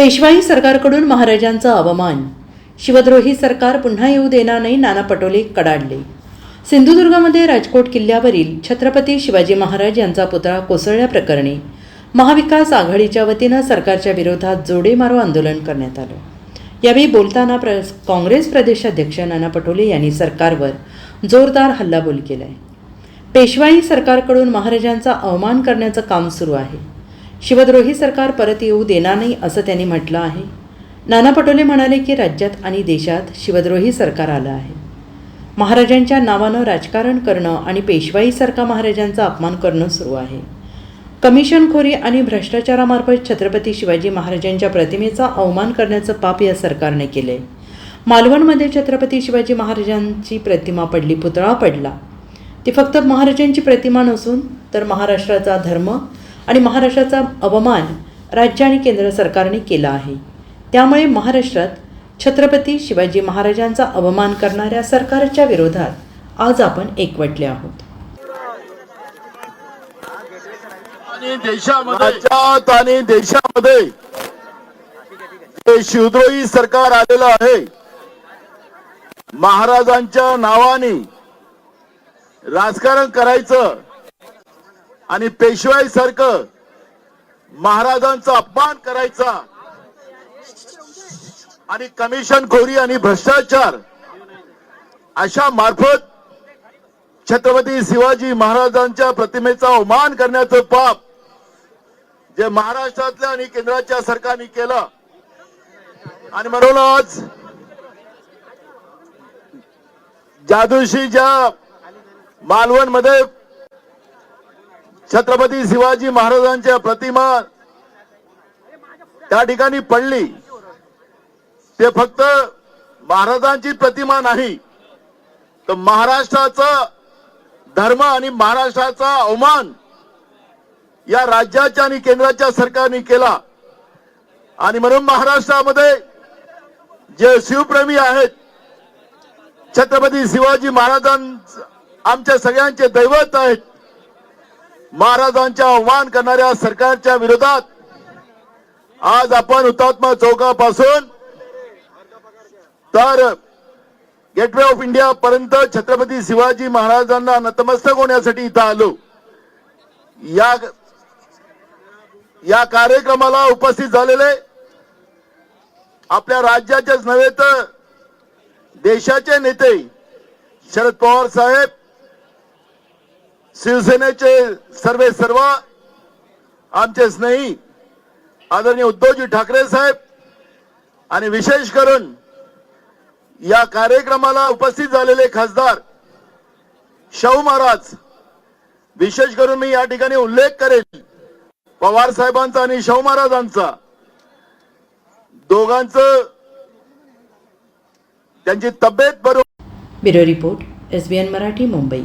पेशवाई सरकारकडून महाराजांचा अवमान. शिवद्रोही सरकार पुन्हा येऊ देणार नाही नाना पटोले कडाडले. सिंधुदुर्गामध्ये राजकोट किल्ल्यावरील छत्रपती शिवाजी महाराज यांचा पुतळा कोसळल्याप्रकरणी महाविकास आघाडीच्या वतीनं सरकारच्या विरोधात जोडेमारो आंदोलन करण्यात आलं. यावेळी बोलताना प्र काँग्रेस प्रदेशाध्यक्ष नाना पटोले यांनी सरकारवर जोरदार हल्लाबोल केला आहे पेशवाई सरकारकडून महाराजांचा अवमान करण्याचं काम सुरू आहे. शिवद्रोही सरकार परत येऊ देणार नाही असं त्यांनी म्हटलं आहे. नाना पटोले म्हणाले की राज्यात आणि देशात शिवद्रोही सरकार आलं आहे. महाराजांच्या नावानं राजकारण करणं आणि पेशवाईसारखा महाराजांचा अपमान करणं सुरू आहे. कमिशनखोरी आणि भ्रष्टाचारामार्फत छत्रपती शिवाजी महाराजांच्या प्रतिमेचा अवमान करण्याचं पाप या सरकारने केले मालवणमध्ये छत्रपती शिवाजी महाराजांची प्रतिमा पडली पुतळा पडला. ती फक्त महाराजांची प्रतिमा नसून तर महाराष्ट्राचा धर्म आणि महाराष्ट्राचा अवमान राज्य आणि केंद्र सरकारने केला आहे. त्यामुळे महाराष्ट्रात छत्रपती शिवाजी महाराजांचा अवमान करणाऱ्या सरकारच्या विरोधात आज आपण एकवटले आहोत. आणि देशामध्ये आणि शिवद्रोही सरकार आलेलं आहे. महाराजांच्या नावाने राजकारण करायचं आणि पेशवाई सारखं महाराजांचा अपमान करायचा आणि कमिशन खोरी आणि भ्रष्टाचार अशा मार्फत छत्रपती शिवाजी महाराजांच्या प्रतिमेचा अवमान करण्याचं पाप जे महाराष्ट्रातल्या आणि केंद्राच्या सरकारने केलं. आणि म्हणून आज ज्या दिवशी ज्या मालवणमध्ये छत्रपती शिवाजी महाराजांच्या प्रतिमा त्या ठिकाणी पडली. ते फक्त महाराजांची प्रतिमा नाही तर महाराष्ट्राचा धर्म आणि महाराष्ट्राचा अवमान या राज्याच्या आणि केंद्राच्या सरकारने केला. आणि म्हणून महाराष्ट्रामध्ये जे शिवप्रेमी आहेत छत्रपती शिवाजी महाराजां आमच्या सगळ्यांचे दैवत आहेत महाराजांच्या अवमान करणाऱ्या सरकारच्या विरोधात आज आपण हुतात्मा चौकापासून तर गेटवे ऑफ इंडिया पर्यंत छत्रपती शिवाजी महाराजांना नतमस्तक होण्यासाठी इथं आलो. या या कार्यक्रमाला उपस्थित झालेले आपल्या राज्याचेच नव्हे तर देशाचे नेते शरद पवार साहेब शिवसेनेचे सर्वे सर्व आमचे स्नेही आदरणीय उद्धवजी ठाकरे साहेब आणि विशेष करून या कार्यक्रमाला उपस्थित झालेले खासदार शाहू महाराज विशेष करून मी या ठिकाणी उल्लेख करेन पवार साहेबांचा आणि शाहू महाराजांचा. दोघांचं त्यांची तब्येत बरोबर bureau report S Marathi Mumbai.